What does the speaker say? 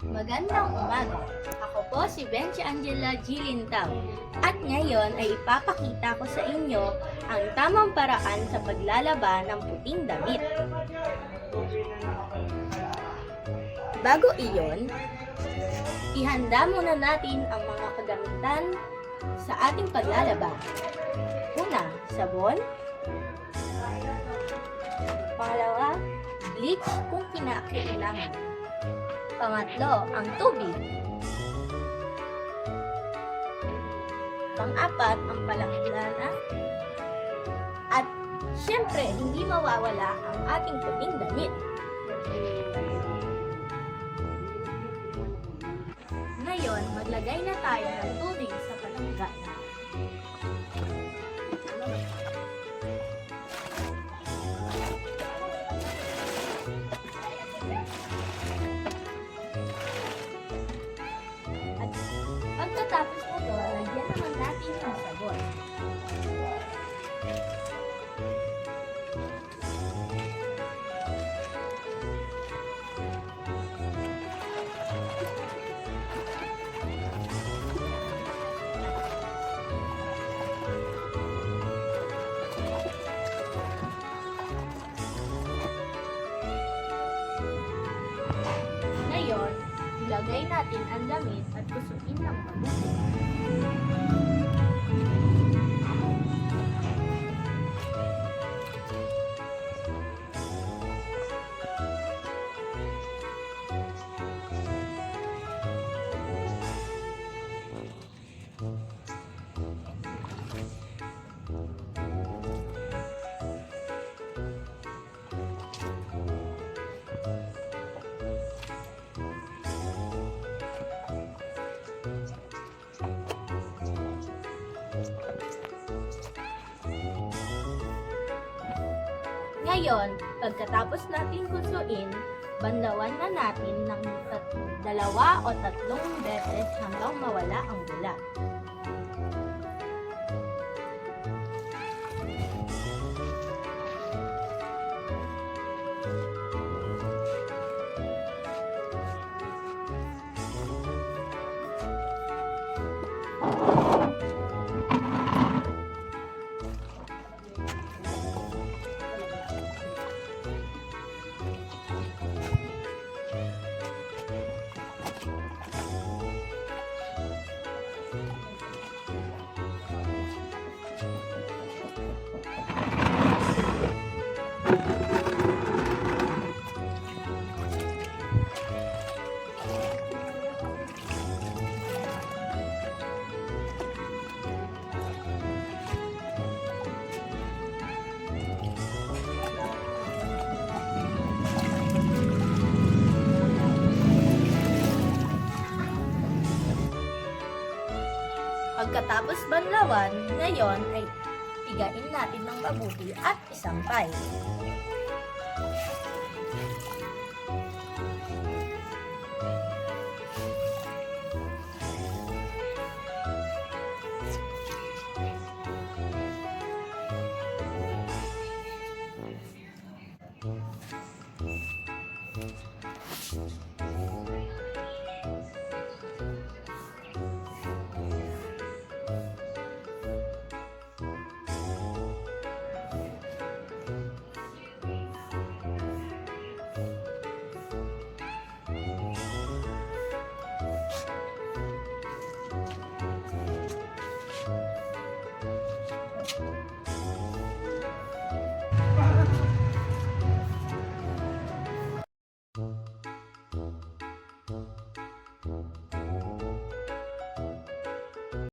Magandang umaga. Ako po si Benji Angela Gilintaw. At ngayon ay ipapakita ko sa inyo ang tamang paraan sa paglalaba ng puting damit. Bago iyon, ihanda muna natin ang mga kagamitan sa ating paglalaba. Una, sabon. Pangalawa, bleach kung kinakailangan. Pangatlo, ang tubig. Pang-apat, ang palanggana. At syempre, hindi mawawala ang ating puting damit. Ngayon, maglagay na tayo ng tubig sa palanggana. Ilagay natin ang damit at kusuin ng mabuti. Ngayon, pagkatapos natin kusuin, bandawan na natin ng dalawa o tatlong beses hanggang mawala ang bula. Pagkatapos banlawan, ngayon ay pigain natin ng mabuti at isang isampay.